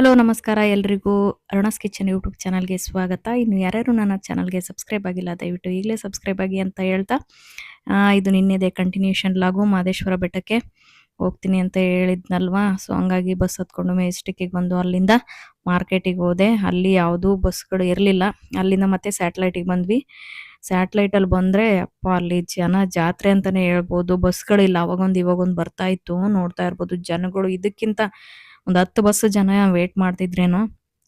Hello, ನಮಸ್ಕಾರ ಎಲ್ರಿಗೂ. ಅರುಣಾಸ್ kitchen YouTube ಚಾನಲ್ಗೆ ಸ್ವಾಗತ. ಇನ್ನು ಯಾರ್ಯಾರು ನನ್ನ ಚಾನಲ್ಗೆ ಸಬ್ಸ್ಕ್ರೈಬ್ ಆಗಿಲ್ಲ, ದಯವಿಟ್ಟು ಈಗಲೇ ಸಬ್ಸ್ಕ್ರೈಬ್ ಆಗಿ ಅಂತ ಹೇಳ್ತಾ ಇದು ನಿನ್ನೆದೆ ಕಂಟಿನ್ಯೂಷನ್ ಲಾಗು ಮಾದೇಶ್ವರ ಬೆಟ್ಟಕ್ಕೆ ಹೋಗ್ತೀನಿ ಅಂತ ಹೇಳಿದ್ನಲ್ವಾ? ಸೊ ಹಂಗಾಗಿ ಬಸ್ ಹತ್ಕೊಂಡು ಮೆಜೆಸ್ಟಿಕ್ಕಿಗೆ ಬಂದು ಅಲ್ಲಿಂದ ಮಾರ್ಕೆಟಿಗೆ ಹೋದೆ. ಅಲ್ಲಿ ಯಾವುದೂ ಬಸ್ಗಳು ಇರಲಿಲ್ಲ. ಅಲ್ಲಿಂದ ಮತ್ತೆ ಸ್ಯಾಟಲೈಟಿಗೆ ಬಂದ್ವಿ. ಸ್ಯಾಟಲೈಟಲ್ಲಿ ಬಂದರೆ, ಅಪ್ಪ, ಅಲ್ಲಿ ಜನ ಜಾತ್ರೆ ಅಂತಲೇ ಹೇಳ್ಬೋದು. ಬಸ್ಗಳಿಲ್ಲ ಅವಾಗೊಂದು ಇವಾಗೊಂದು ಬರ್ತಾ ಇತ್ತು. ನೋಡ್ತಾ ಇರ್ಬೋದು ಜನಗಳು. ಇದಕ್ಕಿಂತ ಒಂದು ಹತ್ತು ಬಸ್ ಜನ ವೇಟ್ ಮಾಡ್ತಿದ್ರೇನೋ?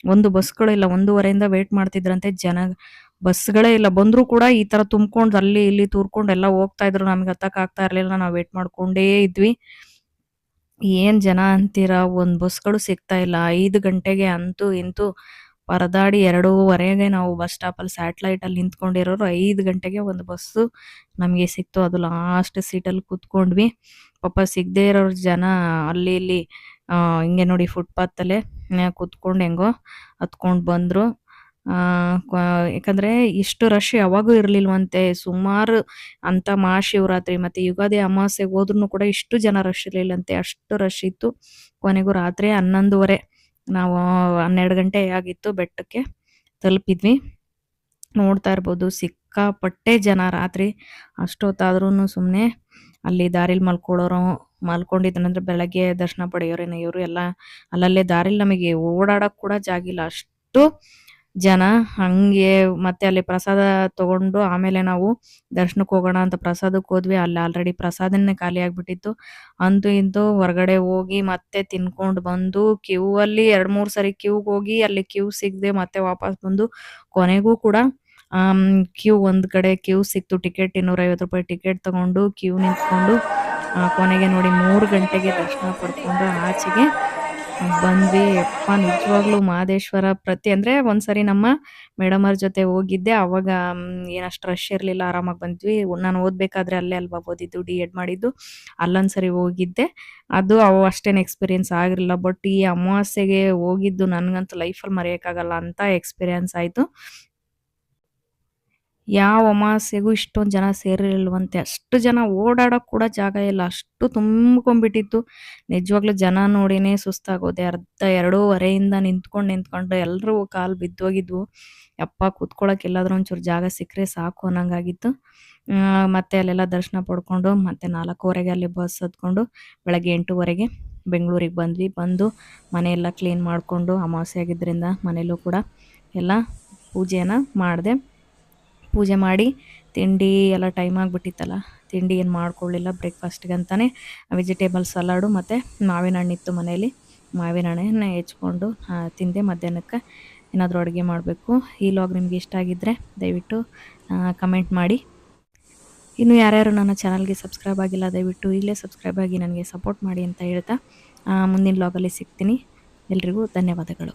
ಒಂದು ಬಸ್ಗಳಿಲ್ಲ ಒಂದೂವರೆಯಿಂದ ವೇಟ್ ಮಾಡ್ತಿದ್ರಂತೆ ಜನ. ಬಸ್ಗಳೇ ಇಲ್ಲ, ಬಂದ್ರು ಕೂಡ ಈ ತರ ತುಂಬ್ಕೊಂಡು ಅಲ್ಲಿ ಇಲ್ಲಿ ತೂರ್ಕೊಂಡು ಎಲ್ಲ ಹೋಗ್ತಾ ಇದ್ರು, ನಮ್ಗೆ ಹತ್ತಕ್ ಆಗ್ತಾ ಇರಲಿಲ್ಲ, ನಾವು ವೇಟ್ ಮಾಡ್ಕೊಂಡೇ ಇದ್ವಿ. ಏನ್ ಜನ ಅಂತೀರಾ? ಒಂದ್ ಬಸ್ಗಳು ಸಿಗ್ತಾ ಇಲ್ಲ, ಐದು ಗಂಟೆಗೆ ಅಂತೂ ಇಂತೂ ಪರದಾಡಿ ಎರಡೂವರೆಗೆ ನಾವು ಬಸ್ ಸ್ಟಾಪ್ ಅಲ್ಲಿ ಸ್ಯಾಟಲೈಟ್ ಅಲ್ಲಿ ನಿಂತ್ಕೊಂಡಿರೋರು, ಐದು ಗಂಟೆಗೆ ಒಂದು ಬಸ್ಸು ನಮಗೆ ಸಿಕ್ತು. ಅದು ಲಾಸ್ಟ್ ಸೀಟಲ್ಲಿ ಕೂತ್ಕೊಂಡ್ವಿ. ಪಾಪ ಸಿಗದೆ ಇರೋರು ಜನ ಅಲ್ಲಿ ಇಲ್ಲಿ ಹಿಂಗೆ ನೋಡಿ ಫುಟ್ಪಾತ್ ಅಲ್ಲೇ ಕೂತ್ಕೊಂಡು ಹೆಂಗೋ ಹತ್ಕೊಂಡು ಬಂದ್ರು. ಯಾಕಂದ್ರೆ ಇಷ್ಟು ರಶ್ ಯಾವಾಗೂ ಇರ್ಲಿಲ್ವಂತೆ. ಸುಮಾರು ಅಂತ ಮಹಾಶಿವರಾತ್ರಿ ಮತ್ತೆ ಯುಗಾದಿ ಅಮಾವಾಸ್ಯೆಗೆ ಹೋದ್ರು ಕೂಡ ಇಷ್ಟು ಜನ ರಶ್ ಇರ್ಲಿಲ್ಲಂತೆ. ಅಷ್ಟು ರಶ್ ಇತ್ತು. ಕೊನೆಗೂ ರಾತ್ರಿ ಹನ್ನೊಂದುವರೆ, ನಾವು ಹನ್ನೆರಡು ಗಂಟೆ ಆಗಿತ್ತು ಬೆಟ್ಟಕ್ಕೆ ತಲುಪಿದ್ವಿ. ನೋಡ್ತಾ ಇರ್ಬೋದು, ಸಿಕ್ಕಾಪಟ್ಟೆ ಜನ ರಾತ್ರಿ ಅಷ್ಟೊತ್ತಾದ್ರೂ ಸುಮ್ಮನೆ ಅಲ್ಲಿ ದಾರಿಲಿ ಮಲ್ಕೊಳ್ಳೋರು ಮಲ್ಕೊಂಡಿದ್ದನಂದ್ರೆ ಬೆಳಗ್ಗೆ ದರ್ಶನ ಪಡೆಯೋರೇನ ಇವರು ಎಲ್ಲ ಅಲ್ಲಲ್ಲೇ ದಾರಿಲಿ ನಮಗೆ ಓಡಾಡಕ್ ಕೂಡ ಜಾಗಿಲ್ಲ ಅಷ್ಟು ಜನ ಹಂಗೆ ಮತ್ತೆ ಅಲ್ಲಿ ಪ್ರಸಾದ ತಗೊಂಡು ಆಮೇಲೆ ನಾವು ದರ್ಶನಕ್ಕೆ ಹೋಗೋಣ ಅಂತ ಪ್ರಸಾದಕ್ಕೆ ಹೋದ್ವಿ. ಅಲ್ಲಿ ಆಲ್ರೆಡಿ ಪ್ರಸಾದನೇ ಖಾಲಿ ಆಗ್ಬಿಟ್ಟಿತ್ತು. ಅಂತೂ ಇಂತೂ ಹೊರಗಡೆ ಹೋಗಿ ಮತ್ತೆ ತಿನ್ಕೊಂಡು ಬಂದು ಕ್ಯೂ ಅಲ್ಲಿ ಎರಡ್ ಮೂರ್ ಸರಿ ಕ್ಯೂಗೆ ಹೋಗಿ ಅಲ್ಲಿ ಕ್ಯೂ ಸಿಗದೆ ಮತ್ತೆ ವಾಪಸ್ ಬಂದು ಕೊನೆಗೂ ಕೂಡ ಕ್ಯೂ ಒಂದ್ ಕಡೆ ಕ್ಯೂ ಸಿಕ್ತು. ಟಿಕೆಟ್ ಇನ್ನೂರೈವತ್ತು ರೂಪಾಯಿ ಟಿಕೆಟ್ ತಗೊಂಡು ಕ್ಯೂ ನಿಂತ್ಕೊಂಡು ಕೊನೆಗೆ ನೋಡಿ ಮೂರು ಗಂಟೆಗೆ ದರ್ಶನ ಪಡ್ಕೊಂಡು ಆಚೆಗೆ ಬಂದ್ವಿ. ಅಪ್ಪ ನಿಜವಾಗ್ಲೂ ಮಹದೇಶ್ವರ ಪ್ರತಿ, ಅಂದ್ರೆ ಒಂದ್ಸರಿ ನಮ್ಮ ಮೇಡಮ್ ಅವ್ರ ಜೊತೆ ಹೋಗಿದ್ದೆ. ಅವಾಗ ಏನಷ್ಟು ರಶ್ ಇರಲಿಲ್ಲ. ಆರಾಮಾಗಿ ಬಂದ್ವಿ. ನಾನು ಓದ್ಬೇಕಾದ್ರೆ ಅಲ್ಲೇ ಅಲ್ವಾ ಓದಿದ್ದು ಡಿ ಎಡ್ ಮಾಡಿದ್ದು. ಅಲ್ಲೊಂದ್ಸರಿ ಹೋಗಿದ್ದೆ. ಅದು ಅವು ಅಷ್ಟೇನು ಎಕ್ಸ್ಪೀರಿಯನ್ಸ್ ಆಗಿರಲಿಲ್ಲ. ಬಟ್ ಈ ಅಮಾವಾಸ್ಯೆಗೆ ಹೋಗಿದ್ದು ನನಗಂತೂ ಲೈಫಲ್ಲಿ ಮರೆಯೋಕ್ಕಾಗಲ್ಲ ಅಂತ ಎಕ್ಸ್ಪೀರಿಯನ್ಸ್ ಆಯ್ತು. ಯಾವ ಅಮಾವಾಸ್ಯೆಗೂ ಇಷ್ಟೊಂದು ಜನ ಸೇರಿರಲ್ವಂತೆ ಅಷ್ಟು ಜನ ಓಡಾಡೋಕ್ಕೆ ಕೂಡ ಜಾಗ ಇಲ್ಲ. ಅಷ್ಟು ತುಂಬ್ಕೊಂಡ್ಬಿಟ್ಟಿತ್ತು. ನಿಜವಾಗ್ಲೂ ಜನ ನೋಡಿನೇ ಸುಸ್ತಾಗೋದೆ. ಅರ್ಧ ಎರಡೂವರೆಯಿಂದ ನಿಂತ್ಕೊಂಡು ನಿಂತ್ಕೊಂಡು ಎಲ್ಲರೂ ಕಾಲು ಬಿದ್ದೋಗಿದ್ವು. ಅಪ್ಪ ಕೂತ್ಕೊಳ್ಳೋಕೆ ಎಲ್ಲಾದರೂ ಒಂಚೂರು ಜಾಗ ಸಿಕ್ಕರೆ ಸಾಕು ಅನ್ನಂಗಾಗಿತ್ತು. ಮತ್ತೆ ಅಲ್ಲೆಲ್ಲ ದರ್ಶನ ಪಡ್ಕೊಂಡು, ಮತ್ತೆ ನಾಲ್ಕೂವರೆಗೆ ಅಲ್ಲಿ ಬಸ್ ಹತ್ಕೊಂಡು, ಬೆಳಗ್ಗೆ ಎಂಟೂವರೆಗೆ ಬೆಂಗಳೂರಿಗೆ ಬಂದ್ವಿ. ಬಂದು ಮನೆಯೆಲ್ಲ ಕ್ಲೀನ್ ಮಾಡಿಕೊಂಡು, ಅಮಾವಾಸ್ಯೆ ಆಗಿದ್ದರಿಂದ ಮನೇಲೂ ಕೂಡ ಎಲ್ಲ ಪೂಜೆಯನ್ನು ಮಾಡಿದೆ. ಪೂಜೆ ಮಾಡಿ ತಿಂಡಿ ಎಲ್ಲ ಟೈಮ್ ಆಗಿಬಿಟ್ಟಿತ್ತಲ್ಲ, ತಿಂಡಿ ಏನು ಮಾಡ್ಕೊಳ್ಳಿಲ್ಲ ಬ್ರೇಕ್ಫಾಸ್ಟ್ಗೆ ಅಂತಲೇ ವೆಜಿಟೇಬಲ್ ಸಲಾಡು ಮತ್ತು ಮಾವಿನ ಹಣ್ಣಿತ್ತು ಮನೆಯಲ್ಲಿ. ಮಾವಿನ ಹಣ್ಣನ್ನು ಹೆಚ್ಕೊಂಡು ತಿಂದೆ ಮಧ್ಯಾಹ್ನಕ್ಕೆ. ಏನಾದರೂ ಅಡುಗೆ ಮಾಡಬೇಕು. ಈ ಲಾಗ್ ನಿಮಗೆ ಇಷ್ಟ ಆಗಿದ್ದರೆ ದಯವಿಟ್ಟು ಕಮೆಂಟ್ ಮಾಡಿ. ಇನ್ನು ಯಾರ್ಯಾರು ನನ್ನ ಚಾನಲ್ಗೆ ಸಬ್ಸ್ಕ್ರೈಬ್ ಆಗಿಲ್ಲ, ದಯವಿಟ್ಟು ಇಲ್ಲೇ ಸಬ್ಸ್ಕ್ರೈಬ್ ಆಗಿ ನನಗೆ ಸಪೋರ್ಟ್ ಮಾಡಿ ಅಂತ ಹೇಳ್ತಾ ಮುಂದಿನ ಲಾಗಲ್ಲಿ ಸಿಗ್ತೀನಿ. ಎಲ್ರಿಗೂ ಧನ್ಯವಾದಗಳು.